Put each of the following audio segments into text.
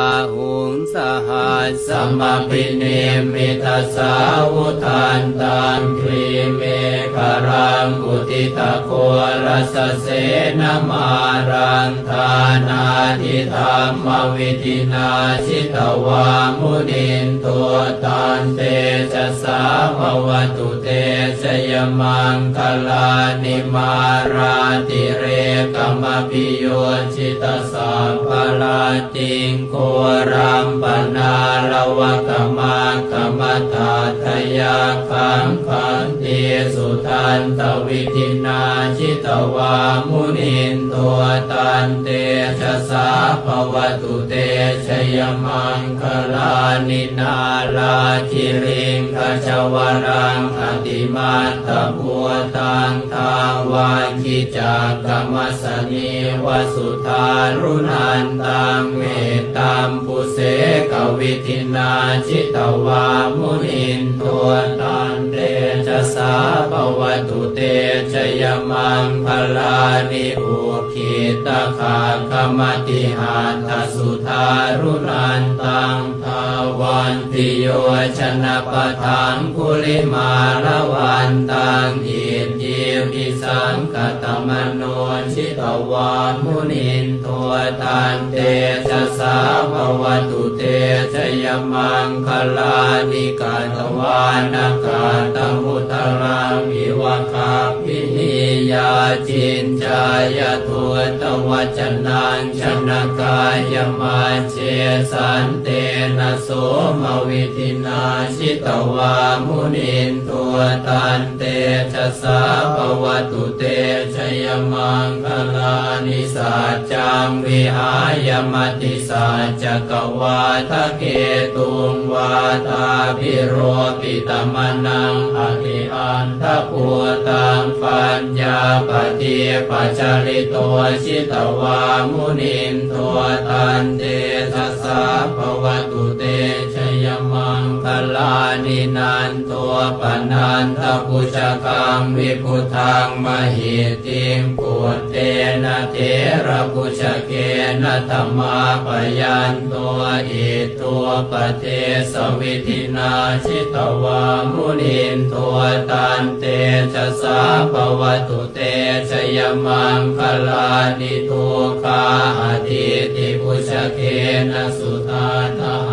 อาหุงสหัสสัมปิเนมิตาสาวุทานตันครีเมฆรังอุติตะโครัสเสนมารังทานาทิธรรมวิธินาชิตวามุนินตัวตันเตจะสาภวตุเตชยมังคลานิมา เรกมปิโยชิตสัพพลาติงโครัมปนาลวะกมากมตาทยาคังคันเตสุทันตวิธินาชิตวามุนินตัวตันเตชะสาภวตุเตชยมังคลานินาลาคิริงขจวรังอติมาตบัวตังทาวาคิจากกรรมสนีวสุธารุนันตังเมตตามปุเสกวิธินาจิตวามุนินตัวตันเตจะสาภวตุเตชยมังพลานิ อุคิตาคาคมติหาทสุธารุนันตังทาวันติโยชนะปทังคุลิมาละวันตังอินยิวิสังกตมโนชิตวามุนินตัวตันเตชะสาภวตุเตชยมังคลานิกาตวานกาตมุตรามิวะคาพินิยา จินจายทุตวัจนังชนะกายมาเชสันเตนะโสมวิธินาชิตวามุนินตัวตันเตชะสาภวตุเตชยมังคลานิสัจจังวิหายมติสัจจกวาทะเกตุงวาตาพิโรปิตมนังอภิอันทภูตังปัญญาปฏิปัจจริตัวชิตวามุนินตัวตันเตชะสาภวตุเตชยมังคลานินันต ปนันทปุชกังวิพุทังมหิติงปุตเตนะเทระปุชเกนะธรรมาปยันตัวอิตัวปเทสวิธินาชิตวามุนินตัวตันเตชะสาภวตุเตชยมังคลานิทุกาอธิติปุชเกนะสุตาทา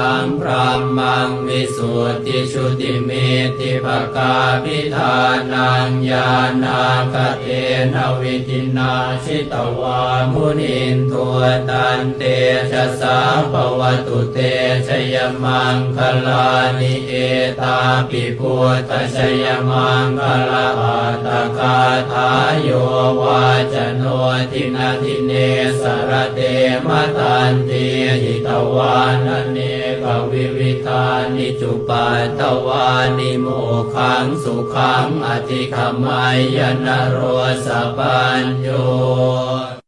คังพรามังวิสุทธิชุติเมติภกาพิธานังญาณาคเทนวิธินาชิตวามุนินตัวตันเตชะสาภวตุเตชยมังคลานิเอตาปิพุทธชยมังคลาอัตกาทายโยวาจโนทินาทิเนสรเตมตันเตหิตวานเน วิวิธานิจุปัตตวานิโมขังสุขังอธิขมายนโรสปัญโย